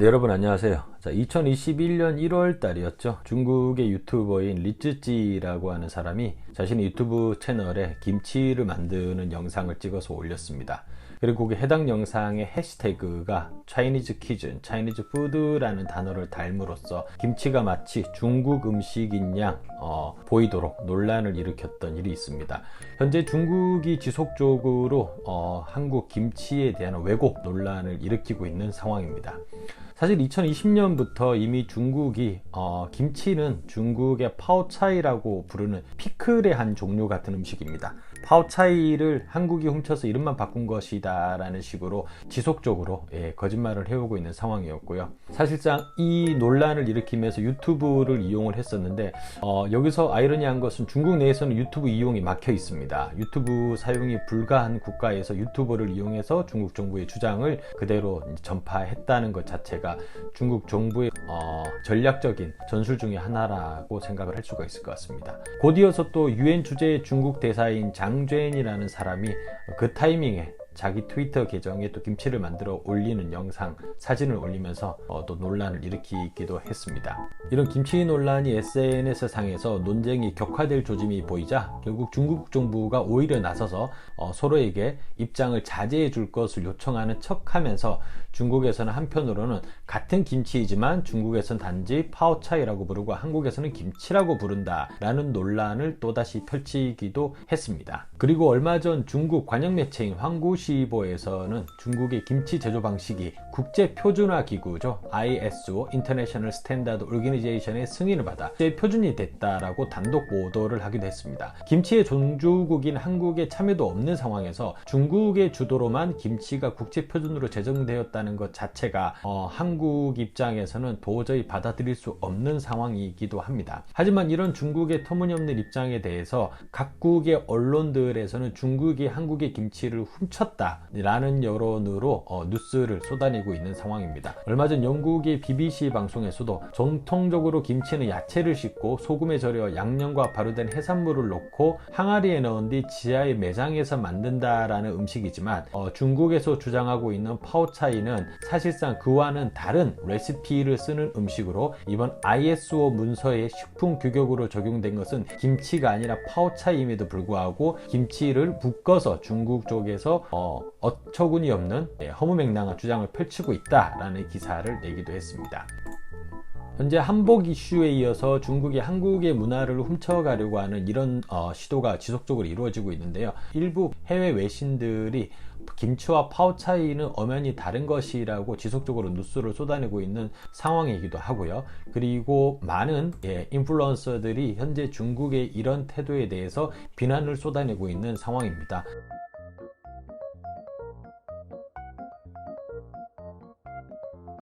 네, 여러분 안녕하세요. 자, 2021년 1월 달이었죠. 중국의 유튜버인 리쯔찌라고 하는 사람이 자신의 유튜브 채널에 김치를 만드는 영상을 찍어서 올렸습니다. 그리고 그 해당 영상의 해시태그가 차이니즈 키즌, 차이니즈 푸드라는 단어를 닮으로써 김치가 마치 중국 음식인 양 어, 보이도록 논란을 일으켰던 일이 있습니다. 현재 중국이 지속적으로 어, 한국 김치에 대한 왜곡 논란을 일으키고 있는 상황입니다. 사실 2020년부터 이미 중국이 어, 김치는 중국의 파오차이라고 부르는 피클의 한 종류 같은 음식입니다. 파오차이를 한국이 훔쳐서 이름만 바꾼 것이다 라는 식으로 지속적으로 예, 거짓말을 해오고 있는 상황이었고요. 사실상 이 논란을 일으키면서 유튜브를 이용을 했었는데 어, 여기서 아이러니한 것은 중국 내에서는 유튜브 이용이 막혀 있습니다. 유튜브 사용이 불가한 국가에서 유튜버를 이용해서 중국 정부의 주장을 그대로 전파했다는 것 자체가 중국 정부의 어, 전략적인 전술 중의 하나라고 생각을 할 수가 있을 것 같습니다. 곧이어서 또 유엔 주재 중국 대사인 장죄인이라는 사람이 그 타이밍에 자기 트위터 계정에 또 김치를 만들어 올리는 영상, 사진을 올리면서 어, 또 논란을 일으키기도 했습니다. 이런 김치 논란이 SNS 상에서 논쟁이 격화될 조짐이 보이자 결국 중국 정부가 오히려 나서서 어, 서로에게 입장을 자제해 줄 것을 요청하는 척 하면서 중국에서는 한편으로는 같은 김치이지만 중국에서는 단지 파오차이라고 부르고 한국에서는 김치라고 부른다라는 논란을 또다시 펼치기도 했습니다. 그리고 얼마 전 중국 관영 매체인 황구시 시보에서는 중국의 김치 제조 방식이 국제 표준화 기구죠. ISO (International Standard Organization의 승인을 받아 국제 표준이 됐다라고 단독 보도를 하기도 했습니다. 김치의 종주국인 한국의 참여도 없는 상황에서 중국의 주도로만 김치가 국제 표준으로 제정되었다는 것 자체가 어, 한국 입장에서는 도저히 받아들일 수 없는 상황이기도 합니다. 하지만 이런 중국의 터무니없는 입장에 대해서 각국의 언론들에서는 중국이 한국의 김치를 훔쳤다 있다라는 여론으로 어, 뉴스를 쏟아내고 있는 상황입니다. 얼마 전 영국의 BBC 방송에서도 전통적으로 김치는 야채를 씻고 소금에 절여 양념과 발효된 해산물을 넣고 항아리에 넣은 뒤 지하의 매장에서 만든다라는 음식이지만 어, 중국에서 주장하고 있는 파오차이는 사실상 그와는 다른 레시피를 쓰는 음식으로 이번 ISO 문서의 식품 규격으로 적용된 것은 김치가 아니라 파오차이임에도 불구하고 김치를 묶어서 중국 쪽에서 어, 어처구니 없는 예, 허무맹랑한 주장을 펼치고 있다라는 기사를 내기도 했습니다. 현재 한복 이슈에 이어서 중국이 한국의 문화를 훔쳐가려고 하는 이런 어, 시도가 지속적으로 이루어지고 있는데요. 일부 해외 외신들이 김치와 파오 차이는 엄연히 다른 것이라고 지속적으로 뉴스를 쏟아내고 있는 상황이기도 하고요. 그리고 많은 예, 인플루언서들이 현재 중국의 이런 태도에 대해서 비난을 쏟아내고 있는 상황입니다.